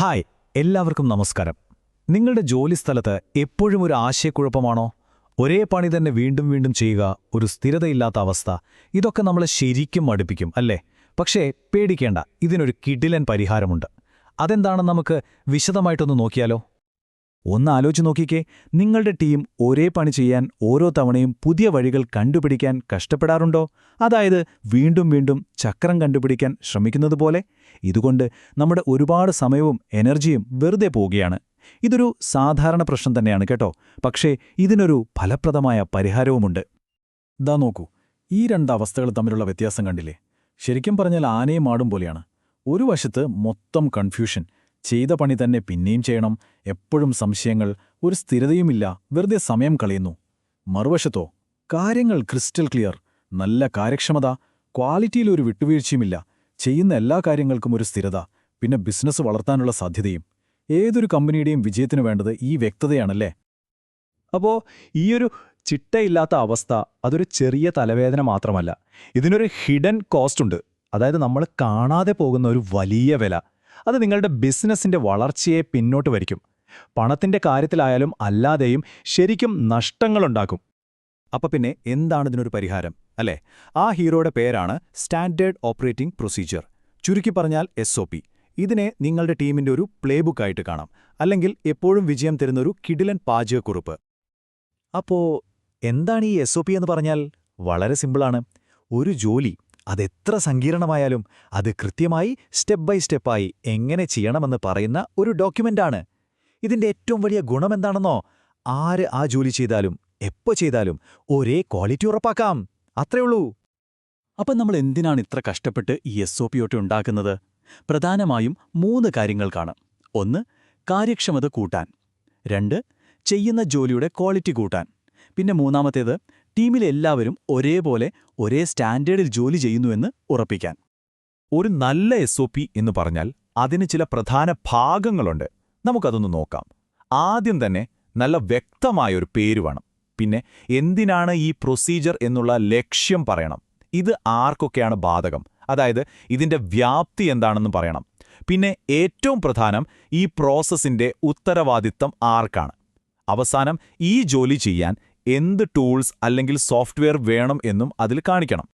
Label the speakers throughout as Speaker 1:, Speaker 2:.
Speaker 1: Hi എല്ലാവർക്കും നമസ്കാരം. നിങ്ങളുടെ ജോലിസ്ഥലത്ത് എപ്പോഴും ഒരു ആശയക്കുഴപ്പമാണോ? ഒരേ പണി തന്നെ വീണ്ടും വീണ്ടും ചെയ്യുക ഒരു സ്ഥിരതയില്ലാത്ത അവസ്ഥ. ഇതൊക്കെ നമ്മളെ ശരിക്കും മടുപ്പിക്കും അല്ലേ? പക്ഷേ പേടിക്കേണ്ട ഇതിനൊരു കിടിലൻ പരിഹാരമുണ്ട്. അതെന്താണെന്ന് നമുക്ക് വിശദമായിട്ടൊന്ന് നോക്കിയാലോ? ഒന്ന് ആലോചിച്ച് നോക്കിക്കേ. നിങ്ങളുടെ ടീം ഒരേ പണി ചെയ്യാൻ ഓരോ തവണയും പുതിയ വഴികൾ കണ്ടുപിടിക്കാൻ കഷ്ടപ്പെടാറുണ്ടോ? അതായത് വീണ്ടും വീണ്ടും ചക്രം കണ്ടുപിടിക്കാൻ ശ്രമിക്കുന്നതുപോലെ ഇതുകൊണ്ട് നമ്മുടെ ഒരുപാട് സമയവും എനർജിയും വെറുതെ പോവുകയാണ്. ഇതൊരു സാധാരണ പ്രശ്നം തന്നെയാണ് കേട്ടോ. പക്ഷേ ഇതിനൊരു ഫലപ്രദമായ പരിഹാരവുമുണ്ട്. ദാ നോക്കൂ. ഈ രണ്ട് അവസ്ഥകൾ തമ്മിലുള്ള വ്യത്യാസം കണ്ടില്ലേ? ശരിക്കും പറഞ്ഞാൽ ആനയും ആടും പോലെയാണ്. ഒരു വശത്ത് മൊത്തം കൺഫ്യൂഷൻ ചെയ്ത പണി തന്നെ പിന്നെയും ചെയ്യണം. എപ്പോഴും സംശയങ്ങൾ ഒരു സ്ഥിരതയുമില്ല. വെറുതെ സമയം കളയുന്നു. മറുവശത്തോ കാര്യങ്ങൾ ക്രിസ്റ്റൽ ക്ലിയർ. നല്ല കാര്യക്ഷമത. ക്വാളിറ്റിയിൽ ഒരു വിട്ടുവീഴ്ചയുമില്ല. ചെയ്യുന്ന എല്ലാ കാര്യങ്ങൾക്കും ഒരു സ്ഥിരത. പിന്നെ ബിസിനസ് വളർത്താനുള്ള സാധ്യതയും. ഏതൊരു കമ്പനിയുടെയും വിജയത്തിന് വേണ്ടത് ഈ വ്യക്തതയാണല്ലേ?
Speaker 2: അപ്പോൾ ഈയൊരു ചിട്ടയില്ലാത്ത അവസ്ഥ അതൊരു ചെറിയ തലവേദന മാത്രമല്ല. ഇതിനൊരു ഹിഡൻ കോസ്റ്റ് ഉണ്ട്. അതായത് നമ്മൾ കാണാതെ പോകുന്ന ഒരു വലിയ വില. അത് നിങ്ങളുടെ ബിസിനസ്സിന്റെ വളർച്ചയെ പിന്നോട്ട് വരിക്കും. പണത്തിന്റെ കാര്യത്തിലായാലും അല്ലാതെയും ശരിക്കും നഷ്ടങ്ങളുണ്ടാക്കും.
Speaker 1: അപ്പൊ പിന്നെ എന്താണ് ഇതിനൊരു പരിഹാരം? അല്ലേ? ആ ഹീറോയുടെ പേരാണ് സ്റ്റാൻഡേർഡ് ഓപ്പറേറ്റിംഗ് പ്രൊസീജിയർ. ചുരുക്കി പറഞ്ഞാൽ എസ് ഇതിനെ നിങ്ങളുടെ ടീമിന്റെ ഒരു പ്ലേബുക്കായിട്ട് കാണാം. അല്ലെങ്കിൽ എപ്പോഴും വിജയം തരുന്നൊരു കിടിലൻ പാചകക്കുറിപ്പ്. അപ്പോ എന്താണ് ഈ എസ് എന്ന് പറഞ്ഞാൽ? വളരെ സിമ്പിളാണ്. ഒരു ജോലി അതെത്ര സങ്കീർണമായാലും അത് കൃത്യമായി സ്റ്റെപ്പ് ബൈ സ്റ്റെപ്പായി എങ്ങനെ ചെയ്യണമെന്ന് പറയുന്ന ഒരു ഡോക്യുമെന്റാണ്. ഇതിന്റെ ഏറ്റവും വലിയ ഗുണമെന്താണെന്നോ? ആര് ആ ജോലി ചെയ്താലും എപ്പോ ചെയ്താലും ഒരേ ക്വാളിറ്റി ഉറപ്പാക്കാം. അത്രേ ഉള്ളൂ. അപ്പം നമ്മൾ എന്തിനാണ് ഇത്ര കഷ്ടപ്പെട്ട് ഈ എസ് ഒ പിയൊട്ട് ഉണ്ടാക്കുന്നത്? പ്രധാനമായും മൂന്ന് കാര്യങ്ങൾക്കാണ് ഒന്ന് കാര്യക്ഷമത കൂട്ടാൻ. രണ്ട് ചെയ്യുന്ന ജോലിയുടെ ക്വാളിറ്റി കൂട്ടാൻ. പിന്നെ മൂന്നാമത്തേത് ടീമിലെല്ലാവരും ഒരേപോലെ ഒരേ സ്റ്റാൻഡേർഡിൽ ജോലി ചെയ്യുന്നുവെന്ന് ഉറപ്പിക്കാൻ. ഒരു നല്ല എസ് എന്ന് പറഞ്ഞാൽ അതിന് ചില പ്രധാന ഭാഗങ്ങളുണ്ട്. നമുക്കതൊന്ന് നോക്കാം. ആദ്യം തന്നെ നല്ല വ്യക്തമായൊരു പേര് വേണം. പിന്നെ എന്തിനാണ് ഈ പ്രൊസീജർ എന്നുള്ള ലക്ഷ്യം പറയണം. ഇത് ആർക്കൊക്കെയാണ് ബാധകം? അതായത് ഇതിന്റെ വ്യാപ്തി എന്താണെന്ന് പറയണം. പിന്നെ ഏറ്റവും പ്രധാനം ഈ പ്രോസസ്സിന്റെ ഉത്തരവാദിത്തം ആർക്കാണ്? അവസാനം ഈ ജോലി ചെയ്യാൻ എന്ത് ടൂൾസ് അല്ലെങ്കിൽ സോഫ്റ്റ്വെയർ വേണം എന്നും അതിൽ കാണിക്കണം.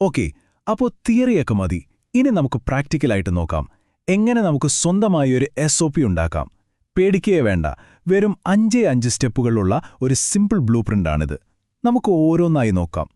Speaker 1: ഓക്കെ അപ്പോൾ തിയറിയൊക്കെ മതി. ഇനി നമുക്ക് പ്രാക്ടിക്കലായിട്ട് നോക്കാം. എങ്ങനെ നമുക്ക് സ്വന്തമായി ഒരു എസ് ഉണ്ടാക്കാം? പേടിക്കുകയേ വേണ്ട. വെറും അഞ്ചേ അഞ്ച് സ്റ്റെപ്പുകളുള്ള ഒരു സിമ്പിൾ ബ്ലൂ പ്രിന്റാണിത് നമുക്ക് ഓരോന്നായി നോക്കാം.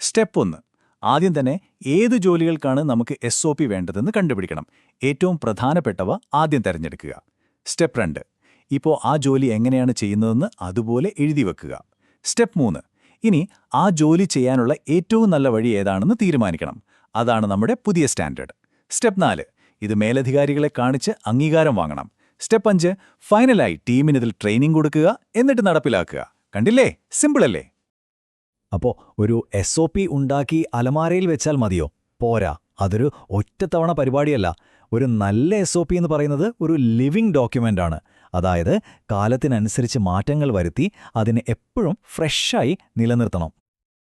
Speaker 1: സ്റ്റെപ്പ് ഒന്ന്. ആദ്യം തന്നെ ഏത് ജോലികൾക്കാണ് നമുക്ക് എസ് ഒ പി വേണ്ടതെന്ന് കണ്ടുപിടിക്കണം. ഏറ്റവും പ്രധാനപ്പെട്ടവ ആദ്യം തിരഞ്ഞെടുക്കുക. സ്റ്റെപ്പ് രണ്ട്. ഇപ്പോൾ ആ ജോലി എങ്ങനെയാണ് ചെയ്യുന്നതെന്ന് അതുപോലെ എഴുതി വെക്കുക. സ്റ്റെപ്പ് മൂന്ന്. ഇനി ആ ജോലി ചെയ്യാനുള്ള ഏറ്റവും നല്ല വഴി ഏതാണെന്ന് തീരുമാനിക്കണം. അതാണ് നമ്മുടെ പുതിയ സ്റ്റാൻഡേർഡ്. സ്റ്റെപ്പ് നാല്. ഇത് മേലധികാരികളെ കാണിച്ച് അംഗീകാരം വാങ്ങണം. സ്റ്റെപ്പ് അഞ്ച്. ഫൈനലായി ടീമിനിതിൽ ട്രെയിനിങ് കൊടുക്കുക എന്നിട്ട് നടപ്പിലാക്കുക. കണ്ടില്ലേ? സിമ്പിളല്ലേ അപ്പോ ഒരു എസ് ഒ പി ഉണ്ടാക്കി അലമാരയിൽ വെച്ചാൽ മതിയോ? പോരാ. അതൊരു ഒറ്റത്തവണ പരിപാടിയല്ല. ഒരു നല്ല എസ് ഒ പി എന്ന് പറയുന്നത് ഒരു ലിവിംഗ് ഡോക്യുമെന്റ് ആണ്. അതായത് കാലത്തിനനുസരിച്ച് മാറ്റങ്ങൾ വരുത്തി അതിനെ എപ്പോഴും ഫ്രഷായി നിലനിർത്തണം.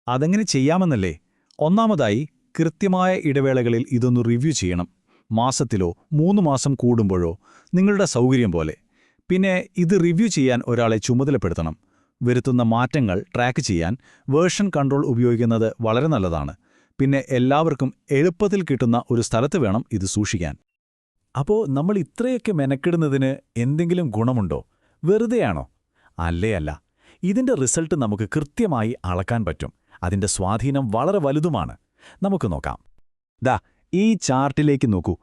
Speaker 1: അതെങ്ങനെ ചെയ്യാമെന്നല്ലേ? ഒന്നാമതായി കൃത്യമായ ഇടവേളകളിൽ ഇതൊന്ന് റിവ്യൂ ചെയ്യണം. മാസത്തിലോ മൂന്ന് മാസം കൂടുമ്പോഴോ നിങ്ങളുടെ സൗകര്യം പോലെ. പിന്നെ ഇത് റിവ്യൂ ചെയ്യാൻ ഒരാളെ ചുമതലപ്പെടുത്തണം. വരുത്തുന്ന മാറ്റങ്ങൾ ട്രാക്ക് ചെയ്യാൻ വേർഷൻ കൺട്രോൾ ഉപയോഗിക്കുന്നത് വളരെ നല്ലതാണ്. പിന്നെ എല്ലാവർക്കും എളുപ്പത്തിൽ കിട്ടുന്ന ഒരു സ്ഥലത്ത് വേണം ഇത് സൂക്ഷിക്കാൻ. അപ്പോ നമ്മൾ ഇത്രയൊക്കെ മെനക്കിടുന്നതിന് എന്തെങ്കിലും ഗുണമുണ്ടോ? വെറുതെയാണോ? അല്ലേ അല്ല. ഇതിന്റെ റിസൾട്ട് നമുക്ക് കൃത്യമായി അളക്കാൻ പറ്റും. അതിന്റെ സ്വാധീനം വളരെ വലുതുമാണ്. നമുക്ക് നോക്കാം. ദാ ഈ ചാർട്ടിലേക്ക് നോക്കൂ.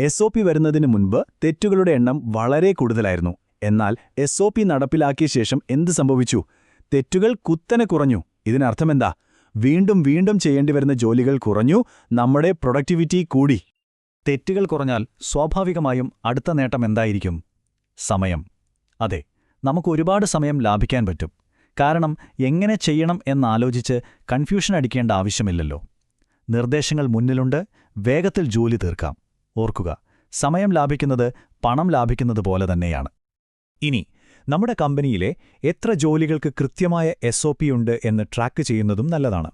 Speaker 1: എസ് ഒ പി വരുന്നതിന് മുൻപ് തെറ്റുകളുടെ എണ്ണം വളരെ കൂടുതലായിരുന്നു. എന്നാൽ എസ് ഒ പി നടപ്പിലാക്കിയ ശേഷം എന്ത് സംഭവിച്ചു? തെറ്റുകൾ കുത്തനെ കുറഞ്ഞു. ഇതിനർത്ഥമെന്താ വീണ്ടും വീണ്ടും ചെയ്യേണ്ടി വരുന്ന ജോലികൾ കുറഞ്ഞു. നമ്മുടെ പ്രൊഡക്ടിവിറ്റി കൂടി. തെറ്റുകൾ കുറഞ്ഞാൽ സ്വാഭാവികമായും അടുത്ത നേട്ടം എന്തായിരിക്കും? സമയം. അതെ നമുക്ക് ഒരുപാട് സമയം ലാഭിക്കാൻ പറ്റും. കാരണം എങ്ങനെ ചെയ്യണം എന്നാലോചിച്ച് കൺഫ്യൂഷൻ അടിക്കേണ്ട ആവശ്യമില്ലല്ലോ. നിർദ്ദേശങ്ങൾ മുന്നിലുണ്ട് വേഗത്തിൽ ജോലി തീർക്കാം. ഓർക്കുക സമയം ലാഭിക്കുന്നത് പണം ലാഭിക്കുന്നത് പോലെ തന്നെയാണ്. ഇനി നമ്മുടെ കമ്പനിയിലെ എത്ര ജോലികൾക്ക് കൃത്യമായ എസ് ഉണ്ട് എന്ന് ട്രാക്ക് ചെയ്യുന്നതും നല്ലതാണ്.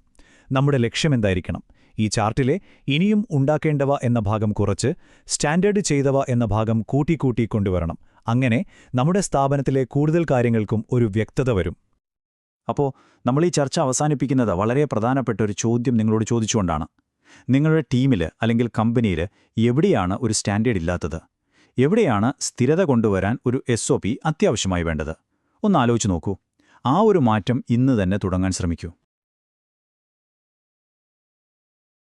Speaker 1: നമ്മുടെ ലക്ഷ്യമെന്തായിരിക്കണം ഈ ചാർട്ടിലെ ഇനിയും ഉണ്ടാക്കേണ്ടവ എന്ന ഭാഗം കുറച്ച് സ്റ്റാൻഡേർഡ് ചെയ്തവ എന്ന ഭാഗം കൂട്ടിക്കൂട്ടി കൊണ്ടുവരണം. അങ്ങനെ നമ്മുടെ സ്ഥാപനത്തിലെ കൂടുതൽ കാര്യങ്ങൾക്കും ഒരു വ്യക്തത വരും.
Speaker 2: അപ്പോൾ നമ്മൾ ഈ ചർച്ച അവസാനിപ്പിക്കുന്നത് വളരെ പ്രധാനപ്പെട്ട ഒരു ചോദ്യം നിങ്ങളോട് ചോദിച്ചുകൊണ്ടാണ്. നിങ്ങളുടെ ടീമിൽ അല്ലെങ്കിൽ കമ്പനിയിൽ എവിടെയാണ് ഒരു സ്റ്റാൻഡേർഡ് ഇല്ലാത്തത്? എവിടെയാണ് സ്ഥിരത കൊണ്ടുവരാൻ ഒരു എസ് അത്യാവശ്യമായി വേണ്ടത്? ഒന്ന് ആലോചിച്ച് നോക്കൂ. ആ ഒരു മാറ്റം ഇന്ന് തന്നെ തുടങ്ങാൻ ശ്രമിക്കൂ.